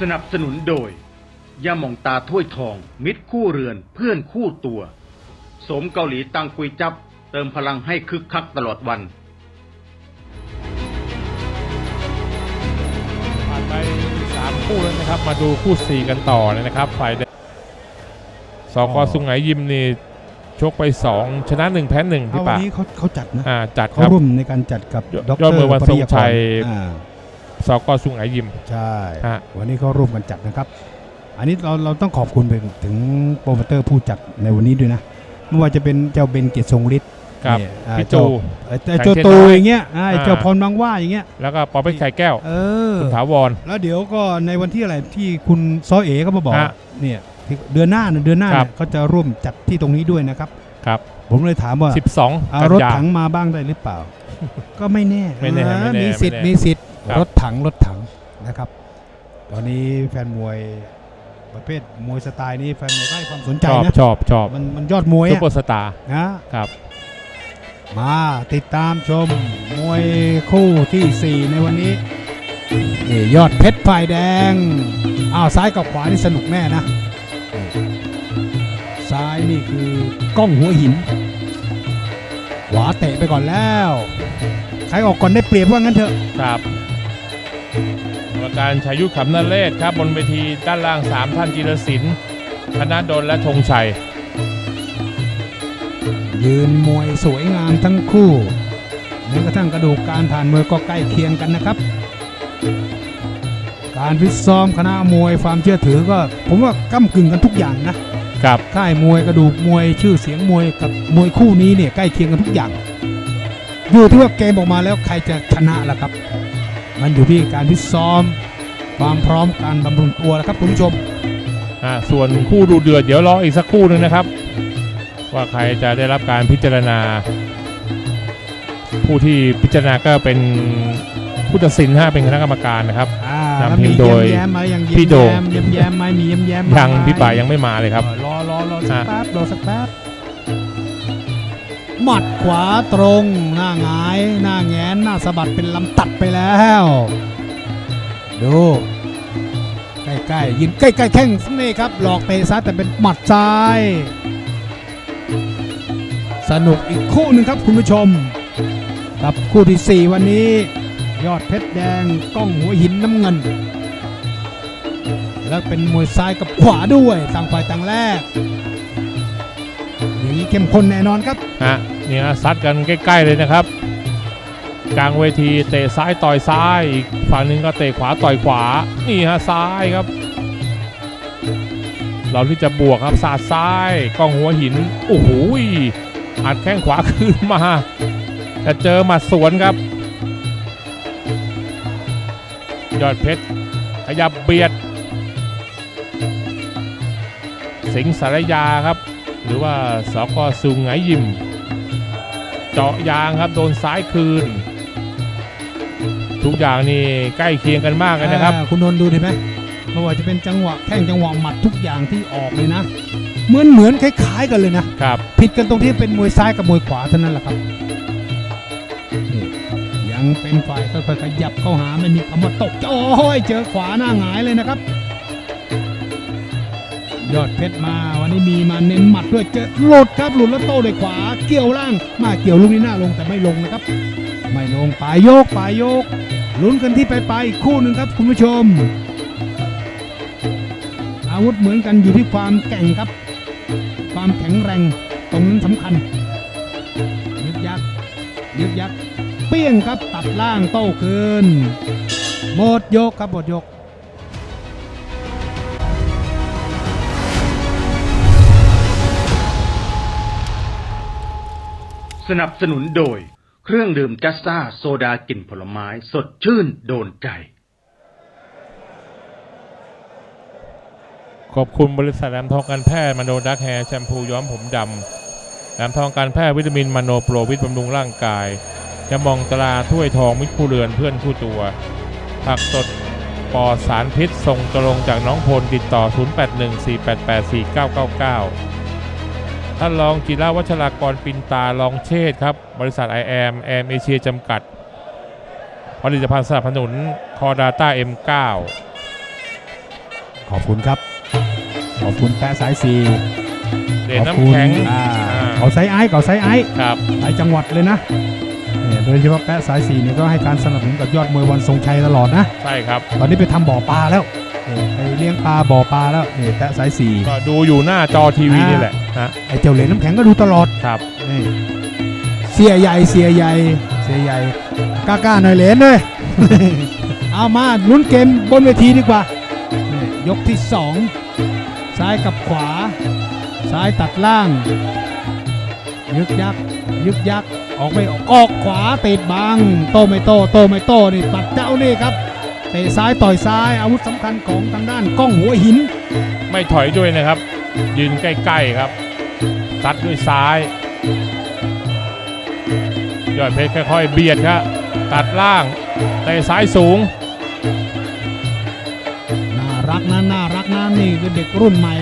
สนับสนุนโดยยาหม่องตาถ้วยทอง มิตรคู่เรือนเพื่อนคู่ตัว สมเกาหลีตังกุยจับ เติมพลังให้คึกคักตลอดวันผ่านไปสามคู่แล้วนะครับ มาดูคู่สี่กันต่อเลยนะครับ ฝ่ายแดงสกสุงไหงยิมนี่ชกไป 2 ชนะ 1 แพ้1เอาพี่วันป่านี้เขาเขาจัดนะอ่าจัดคเขารับร่วมในการจัดกับยอดดยอดมวยวันทรงชัย อ่า สกสุงไหงยิม ใช่ ฮะ วันนี้เขาร่วมกันจัดนะครับ อันนี้เราเราต้องขอบคุณไปถึงโปรโมเตอร์ผู้จัดในวันนี้ด้วยนะ ไม่ว่าจะเป็นเจ้าเบนเกียรติทรงฤทธิ์กับเนี่ยอ่าพี่เจ้าจูเอ่อแสงเจ้าเทียนตูน้อยอย่างเงี้ยอ่าอ่าเจ้าพรบางว่าอย่างเงี้ย แล้วก็ปอเป็กไข่แก้วเออ คุณถาวร แล้วเดี๋ยวก็ในวันที่อะไรที่คุณซอเอ๋ก็มาบอกฮะเนี่ยที่เดือนหน้านะเดือนหน้าครับ เนี่ยเขาจะร่วมจัดที่ตรงนี้ด้วยนะครับ ครับ ผมเลยถามว่า12 เอากันรถยา ถังมาบ้างได้หรือเปล่า ก็ไม่แน่ไม่แน่อ่าไม่แน่มีสิทธิ์ไม่แน่ มีสิทธิ์ ครับ รถถังรถถังนะครับ ตอนนี้แฟนมวยประเภทมวยสไตล์นี้แฟนมวยก็ให้ความสนใจชอบนะชอบชอบมันมันยอดมวยซุปอะเปอร์สตาร์นะ ครับ มาติดตามชมมวยคู่ทีสี่4 ในวันนี้นี่ยอดเพชรฝ่ายแดง อ้าวซ้ายกับขวานี่สนุกแน่นะซ้ายนี่คือกล้องหัวหิน ขวาเตะไปก่อนแล้ว ใครออกก่อนได้เปรียบว่างั้นเถอะ ครับ กรรมการชายุทธขำนาเรศครับบนเวทีด้านล่าง 3 ท่านจิรศิลป์ธนาดลและธงชัย ยืนมวยสวยงามทั้งคู่แม้กระทั่งกระดูกการผ่านมวยก็ใกล้เคียงกันนะครับ การฟิตซ้อมคณะมวยความเชื่อถือก็ ผมว่าก้ากึ่งกันทุกอย่างนะกับค่ายมวยกระดูกมวยชื่อเสียงมวยกับมวยคู่นี้เนี่ยใกล้เคียงกันทุกอย่างอยู่ที่ว่าเกมออกมาแล้วใครจะชนะล่ะครับ มันอยู่ที่การฟิตซ้อม ความพร้อมการบำรุงตัวแล้วครับคุณผู้ชมอ่าส่วนคู่ดูเดือดเดี๋ยวรออีกสักครู่หนึงนะครับ ว่าใครจะได้รับการพิจารณา ผู้ที่พิจารณาก็เป็นผู้ตัดสินฮะเป็นคณะกรรมการนะครับอ่านแล้วำทีมีมโดยแย้มๆไหมยังพี่โด่งแย้มๆแย้มๆไหมมีแย้มแย้มๆยังไหมพี่ป่ายังไม่มาเลยครับ เออรอรอรอสักอะแป๊บรอสักแป๊บ หมัดขวาตรง หน้าหงาย หน้าแงน หน้าสะบัดเป็นลำตัดไปแล้ว ดูใกล้ๆยิงใกล้ๆแข้งนี่ครับ หลอกเตะซ้ายแต่เป็นหมัดซ้าย สนุกอีกคู่หนึ่งครับคุณผู้ชม กับคู่ที่ 4 วันนี้ ยอดเพชรแดงกล้องหัวหินน้ำเงิน แล้วเป็นมวยซ้ายกับขวาด้วยต่างฝ่ายต่างแรก เข้มข้นแน่นอนครับฮะเนี่ยซัดกันใกล้ ๆเลยนะครับ กลางเวทีเตะซ้ายต่อยซ้ายอีกฝั่งหนึงก็เตะขวาต่อยขวานี่ฮะซ้ายครับ เราที่จะบวกครับสาดซ้ายกล้องหัวหินโอ้โหอัดแข้งขวาคืนมาแต่เจอหมัดสวนครับ ยอดเพชรขยับเบียด สิงสารยาครับ หรือว่าสกสุงไหงยิม เจาะยางครับโดนซ้ายคืน ทุกอย่างนี่ใกล้เคียงกันมากเลยนะครับอ่าคุณนนท์ดูดีไหมไม่ว่าจะเป็นจังหวะแข้งจังหวะหมัดทุกอย่างที่ออกเลยนะ เหมือนเหมือนคล้ายๆกันเลยนะครับ ผิดกันตรงที่เป็นมวยซ้ายกับมวยขวาเท่านั้นแหละครับนี่ยังเป็นฝ่ายค่อยๆขยับเข้าหาไม่มีคำว่าตกโอ้ยเจอขวาหน้าหงายเลยนะครับ ยอดเพชรมาวันนี้มีมาเน้นหมัดด้วยเจอหลุดครับหลุดแล้วโต้ด้วยขวา เกี่ยวล่างมาเกี่ยวลูกนี้หน้าลงแต่ไม่ลงนะครับ ไม่ลงปลายโยกปลายโยกลุ้นกันที่ไปลายปคู่หนึ่งครับคุณผู้ชม อาวุธเหมือนกันอยู่ที่ความแก่งครับ ความแข็งแรงตรงนั้นสำคัญยึกยักยึกยักเปี้ยงครับตัดล่างโต้คืนหมดยกครับหมดยก สนับสนุนโดย เครื่องดื่มจัสซ่าโซดากลิ่นผลไม้สดชื่นโดนใจ ขอบคุณบริษัทแหลมทองการแพทย์มโนดักแฮร์แชมพูย้อมผมดำแหลมทองการแพทย์วิตามินมโนโปรวิตบำรุงร่างกายยามองตราถ้วยทองมิตรคู่เรือนเพื่อนคู่ตัว ผักสดปอสารพิษส่งตรงจากน้องพลติดต่อ 0814884999 ท่านรองจิราวัชรากรปินตาลองเชษฐ์ครับ บริษัท i อแอมแอมเอเชียจำกัด ผลิตภัณฑ์สนับสนุนคอดาต้า M9 ขอบคุณครับ ขอบคุณแปะสายสีเด่นน้ำแข็งขอบคุณอ่าอ่าเขาไซไอซ์เขาไซไอซ์ครับหลายจังหวัดเลยนะเนี่ยโดยเฉพาะแปะสายสีเนี่ยก็ให้การสนับสนุนกับยอดมวยวันทรงชัยตลอดนะ ใช่ครับ ตอนนี้ไปทำบ่อปลาแล้วเนี่ย ไปเลี้ยงปลาบ่อปลาแล้วเนี่ยแปะสายสี่ก็ดูอยู่หน้าจอทีวีนี่แหละฮะไอ้เจ้าเหรียญน้ำแข็งก็ดูตลอดครับนี่เสียใหญ่เสียใหญ่เสียใหญ่กล้าๆหน่อยเหรียญเลยเอามาลุ้นเกมบนเวทีดีกว่ายกที่สองซ้ายกับขวา ซ้ายตัดล่าง ยึกยักยึกยักออกไม่ออกออกขวาติดบังโตไม่โตโตไม่โตนี่ตัดเจ้านี่ครับ เตะซ้ายต่อยซ้ายอาวุธสำคัญของทางด้านกล้องหัวหิน ไม่ถอยด้วยนะครับ ยืนใกล้ๆครับซัดด้วยซ้าย ยอดเพชรค่อยๆเบียดครับตัดล่างเตะซ้ายสูง น่ารักนะน่ารักนะนี่คือเด็กรุ่นใหม่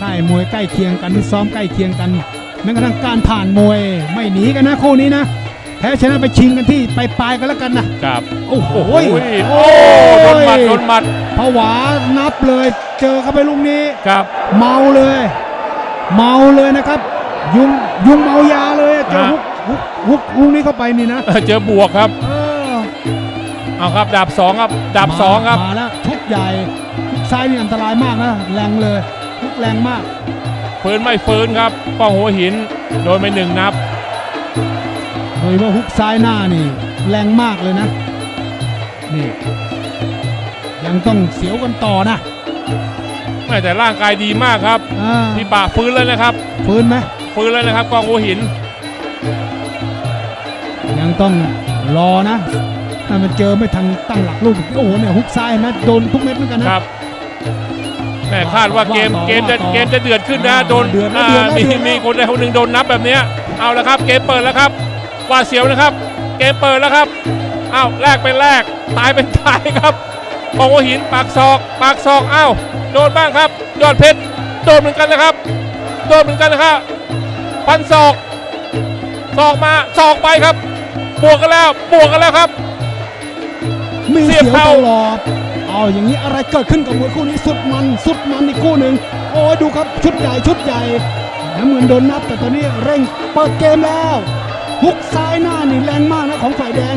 ค่ายมวยใกล้เคียงกันซ้อมใกล้เคียงกันแม้กระทั่งการผ่านมวยไม่หนีกันนะคู่นี้นะ แพ้ชนะไปชิงกันที่ปลายๆกันแล้วกันนะครับโอ้โหโอ้ยโอ้โดนหมัดโดนหมัดผวานับเลย เจอเข้าไปลูกนี้ครับ เมาเลย เมาเลยนะครับ ยุงยุงเมายาเลยเจอฮะฮุกฮุกฮุกลูกนี้เข้าไปนี่นะเจอบวกครับเออเอาครับดาบสองครับดาบมาสองครับมาแล้วทุกใหญ่ทุกซ้ายนี่อันตรายมากนะแรงเลยทุกแรงมากฟื้นไม่ฟื้นครับป้องหัวหินโดนไปหนึ่งนับ โดยเฉพาะฮุกซ้ายหน้านี่ แรงมากเลยนะ นี่ ยังต้องเสียวกันต่อนะไม่แต่ร่างกายดีมากครับอ่าพี่ปะฟื้นแล้วนะครับ ฟื้นไหมฟื้นแล้วนะครับกองหัวหิน ยังต้องรอนะ ถ้ามันเจอไม่ทันตั้งหลักลูกโอ้โหเนี่ยฮุกซ้ายเห็นไหมโดนทุกเม็ดเหมือนกันนะ ครับแม่คาดว่าเกมว่าต่อเกมจะว่าต่อเกมจะเดือดขึ้นนะอ่าโดนเดือดแล้วอ่าเดือดแล้วมีเดือดแล้วมีคนใดคนหนึ่งโดนนับแบบเนี้ยเอาละครับ เกมเปิดแล้วครับ หว่าดเสียวนะครับ เกมเปิดแล้วครับอ้าวแลกเป็นแลกตายเป็นตายครับกองหัวหินปากศอกปากศอกอ้าวโดนบ้างครับยอดเพชรโดนเหมือนกันนะครับ โดนเหมือนกันนะครับฟันศอกศอกมาศอกไปครับ บวกกันแล้วบวกกันแล้วครับมีเสีเสียยบวเข้าตลอดเอาอย่างนี้อะไรเกิดขึ้นกับมวยคู่นี้สุดมันสุดมันอีกคู่หนึ่งโอ้ยดูครับชุดใหญ่ชุดใหญ่น้ำเงินโดนนับแต่ตอนนี้เร่งเปิดเกมแล้ว ฮุกซ้ายหน้านี่แรงมากนะของฝ่ายแดง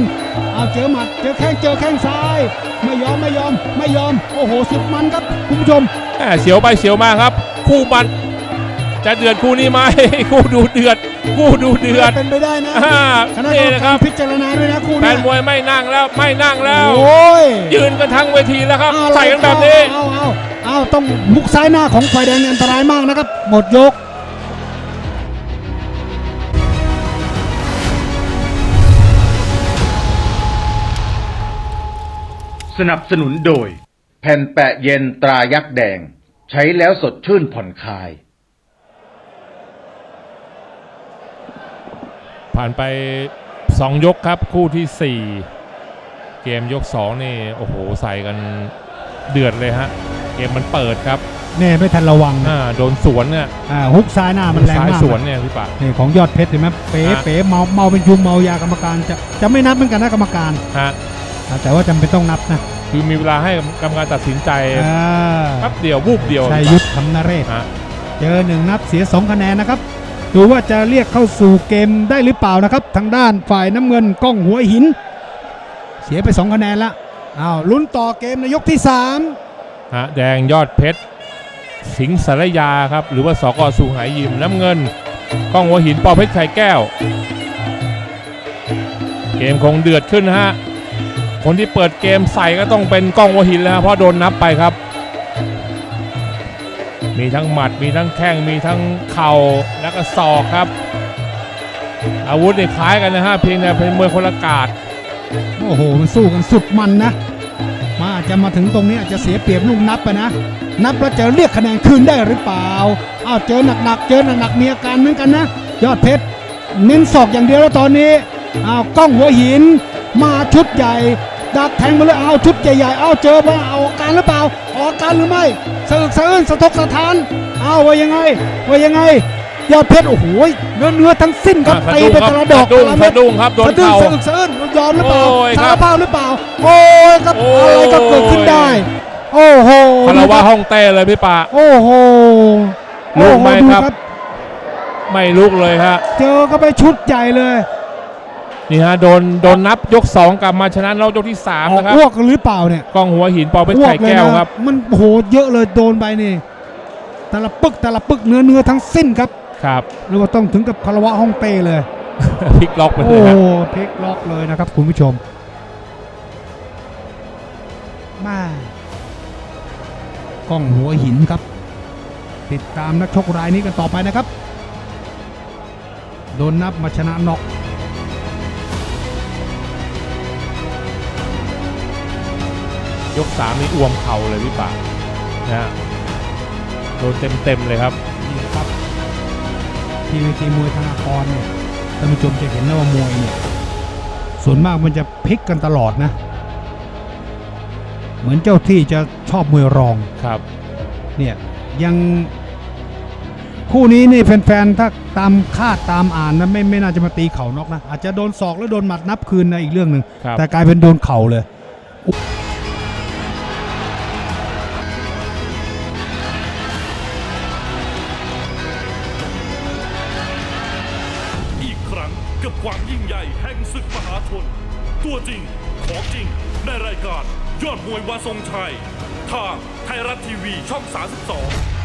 เอาเจอหมัดเจอแข้งเจอแข้งซ้าย ไม่ยอมไม่ยอมไม่ยอมโอ้โหสุดมันครับคุณผู้ชมแหม่เสียวไปเสียวมาครับ คู่มันจะเดือดคู่นี้ไหม คู่ดูเดือด คู่ดูเดือดเป็นไปได้นะอ่าคณะกรนี่รมนะคการัรบพิจารณาด้วยนะคู่แฟนี้นมวยไม่นั่งแล้วไม่นั่งแล้วโอ้ยยืนกันทั้งเวทีแล้วครับเอาใส่กันแบบนี้เอาเอาเอาต้องมุกซ้ายหน้าของฝ่ายแดงเนี่ยอันตรายมากนะครับ หมดยก สนับสนุนโดย แผ่นแปะเย็นตรายักษ์แดง ใช้แล้วสดชื่นผ่อนคลาย ผ่านไป 2 ยกครับคู่ที่ 4 เกมยก 2 นี่ โอ้โห ใส่กันเดือดเลยฮะ เกมมันเปิดครับเน่ไม่ทันระวังนะอ่าโดนสวนเนี่ยอ่าฮุกซ้ายหน้ามันแรงซ้ายมากสวนเนี่ยพี่ปะ นี่ของยอดเพชรเห็นไหมเป๋ฮะเป๋เมาเมาเป็นยุงเมายากรรมการจะจะไม่นับเหมือนกันนะกรรมการ ฮะอ่า แต่ว่าจำเป็นต้องนับนะคือมีเวลาให้กรรมการตัดสินใจอ่าแป๊บเดียววูบเดียวชัยยุทธคำนเรศฮะเจอหนึ่งนับเสียสองคะแนนนะครับ ดูว่าจะเรียกเข้าสู่เกมได้หรือเปล่านะครับ ทางด้านฝ่ายน้ำเงินกล้องหัวหิน เสียไปสองคะแนนละอ้าวลุ้นต่อเกมในยกที่สามฮะแดงยอดเพชร สิงห์สารยาครับ หรือว่าสกสุไหยิมน้ำเงินกล้องหัวหินปอเพชรไข่แก้ว เกมคงเดือดขึ้นนะฮะ คนที่เปิดเกมใส่ก็ต้องเป็นกล้องหัวหินแล้วเพราะโดนนับไปครับ มีทั้งหมัดมีทั้งแข้งมีทั้งเข่าแล้วก็ศอกครับ อาวุธเนี่ยคล้ายกันนะฮะเพียงแต่เป็นมวยคนละกาดโอ้โหมันสู้กันสุดมันนะ มาอาจจะมาถึงตรงนี้อาจจะเสียเปรียบลูกนับไปนะ นับแล้วจะเรียกคะแนนคืนได้หรือเปล่าอ้าวเจอหนักๆเจอหนักๆมีอาการเหมือนกันนะ ยอดเพชรเน้นศอกอย่างเดียวแล้วตอนนี้อ้าวกล้องหัวหิน มาชุดใหญ่ ดักแทงมาเลยเอาชุดใหญ่ๆ เอาเจอมาเอาอาการหรือเปล่า ออกอาการหรือไม่สะอึกสะอื้นสะทกสะท้าน เอาว่ายังไง ว่ายังไง ยอดเพชรโอ้โหเนื้อเนื้อทั้งสิ้นครับอะตีไปแต่ละดอกสะดุ้งแต่ละเม็สะดดุ้งครับโดนสะดุ้งเข่าสะอึกสะอื้นยอมหรือเปล่าโอ้ยคสารัรบภาพหรือเปล่า โอ้ยครับโอ้ยอะไรก็เกิดขึ้นได้ โอ้โหคาราวะห้องเต้เลยพี่ป่าโอ้โหลุกไหมโอ้โดูครับ ไม่ลุกเลยฮะเจอก็ไปชุดใหญ่เลย นี่ฮะโดนโดนนับยก 2 กลับมาชนะนอกยกที่3ออกนะครับอ้วกหรือเปล่าเนี่ยกล้องหัวหินปอเป็นไข่แก้วครับ มันโอ้โหเยอะเลยโดนไปนี่ แต่ละปึกแต่ละปึกเนื้อเนื้อทั้งสิ้นครับครับหรือว่าต้องถึงกับคารวะห้องเต้เลยพลิกล็อกไปเลโอ้ยโหฮะพลิกล็อกเลยนะครับคุณผู้ชมมากล้องหัวหินครับ ติดตามนักชกรายนี้กันต่อไปนะครับ โดนนับมาชนะน็อก ยก3นี่อ้วมเข่าเลยพี่ป่านะฮะโดนเต็มๆเลยครับนี่ครับที่เวทีมวยธนากรเนี่ยท่านผู้ชมจะเห็นนะว่ามวยเนี่ยส่วนมากมันจะพลิกกันตลอดนะ เหมือนเจ้าที่จะชอบมวยรองครับ เนี่ยยังคู่นี้นี่แฟนๆ ถ้าตามคาดตามอ่านนะไม่ไม่น่าจะมาตีเข่านอกนะ อาจจะโดนศอกแล้วโดนหมัดนับคืนนะอีกเรื่องหนึ่ง ครับ แต่กลายเป็นโดนเข่าเลย ความยิ่งใหญ่แห่งศึกมหาชน ตัวจริง ของจริง ในรายการ ยอดมวยวันทรงชัย ทางไทยรัฐทีวีช่อง 32